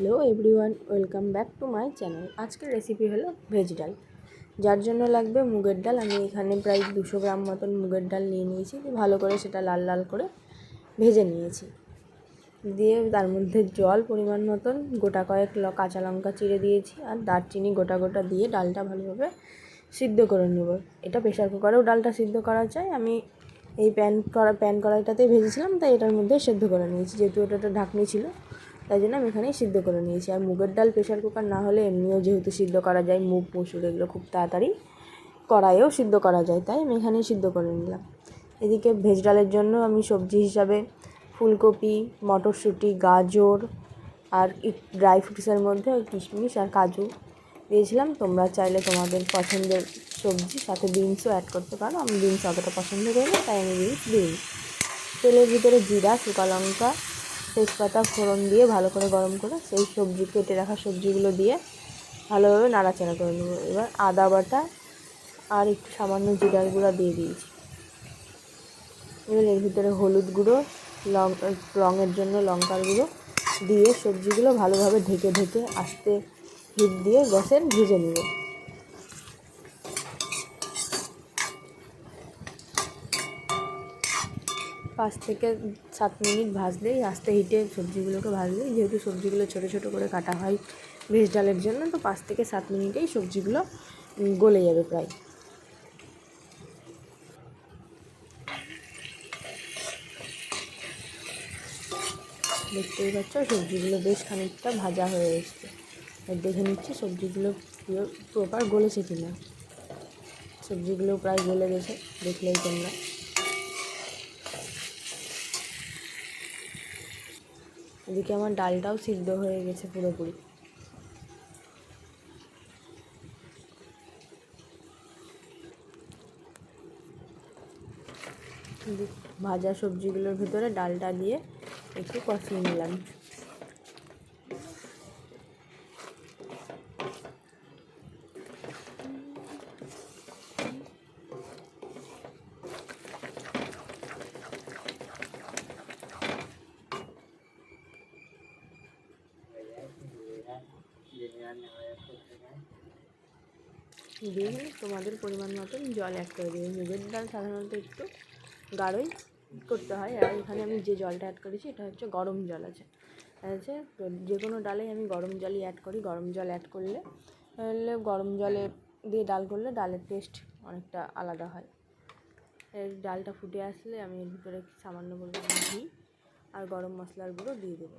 Hello everyone, welcome back to my channel. আজকের recipe হলো veg ডাল। যার জন্য লাগবে মুগের ডাল। আমি এখানে প্রায় দুশো গ্রাম মতন মুগের ডাল নিয়ে নিয়েছি। ভালো করে সেটা লাল লাল করে ভেজে নিয়েছি। দিয়ে তার মধ্যে জল পরিমাণ মতন, গোটা কয়েক ল কাঁচা লঙ্কা চিড়ে দিয়েছি আর দারচিনি গোটা গোটা দিয়ে ডালটা ভালোভাবে সিদ্ধ করে নেব। এটা প্রেশার কুকারেও ডালটা সিদ্ধ করা যায়। আমি এই প্যান করা প্যান কড়াইটাতেই ভেজেছিলাম, তাই এটার মধ্যে সেদ্ধ করে নিয়েছি। যেহেতু এটা ঢাকনি ছিল তাই জন্য আমি এখানেই সিদ্ধ করে নিয়েছি। আর মুগের ডাল প্রেশার কুকার না হলে এমনিও যেহেতু সিদ্ধ করা যায়, মুগ, মসুর এগুলো খুব তাড়াতাড়ি কড়াইয়েও সিদ্ধ করা যায়, তাই আমি এখানেই সিদ্ধ করে নিলাম। এদিকে ভেজ ডালের জন্য আমি সবজি হিসাবে ফুলকপি, মটরশুঁটি, গাজর আর ড্রাই ফ্রুটসের মধ্যে ওই কিশমিশ আর কাজু দিয়েছিলাম। তোমরা চাইলে তোমাদের পছন্দের সবজি, সাথে বিনসও অ্যাড করতে পারো। আমি বিনস অতটা পছন্দ করি না, তাই আমি বিনস দিই তেলের ভিতরে জিরা শুকা লঙ্কা তেজপাতা, ফোড়ন দিয়ে ভালো করে গরম করে সেই সবজি, কেটে রাখা সবজিগুলো দিয়ে ভালোভাবে নাড়াচাড়া করে নেব। এবার আদা বাটা আর একটু সামান্য জিরার গুঁড়া দিয়ে দিয়েছি। এবার এর ভিতরে হলুদ গুঁড়ো লঙ্কা রঙের জন্য লঙ্কার গুঁড়ো দিয়ে সবজিগুলো ভালোভাবে ঢেকে ঢেকে আস্তে হিট দিয়ে গ্যাসের ভেজে নেব। পাঁচ থেকে সাত মিনিট ভাজলেই আস্তে হিটে সবজিগুলোকে ভাজলেই যেহেতু সবজিগুলো ছোটো ছোটো করে কাটা হয় ভেজ ডালের জন্য, তো পাঁচ থেকে সাত মিনিটেই সবজিগুলো গলে যাবে প্রায়। দেখতেই পাচ্ছ, সবজিগুলো বেশ খানিকটা ভাজা হয়ে এসছে। দেখে নিচ্ছি সবজিগুলো প্রপার গলেছে কিনা। সবজিগুলো প্রায় গলে গেছে, দেখলেই তোমরা। এদিকে আমার ডালটাও সিদ্ধ হয়ে গেছে পুরোপুরি। ভাজা সবজিগুলোর ভিতরে ডালটা দিয়ে একটু কষিয়ে নিলাম। দিয়ে তোমাদের পরিমাণ মতন জল অ্যাড করে দেবে। মুগের ডাল সাধারণত একটু গাঢ়ই করতে হয়, আর এখানে আমি যে জলটা অ্যাড করেছি, এটা হচ্ছে গরম জল আছে। আছে? তো যে কোনো ডালেই আমি গরম জলই অ্যাড করি। গরম জল অ্যাড করলে গরম জলে দিয়ে ডাল করলে ডালের টেস্ট অনেকটা আলাদা হয়। এর ডালটা ফুটে আসলে আমি এর ভিতরে সামান্য পরিমাণে ঘি আর গরম মশলার গুঁড়ো দিয়ে দেবো।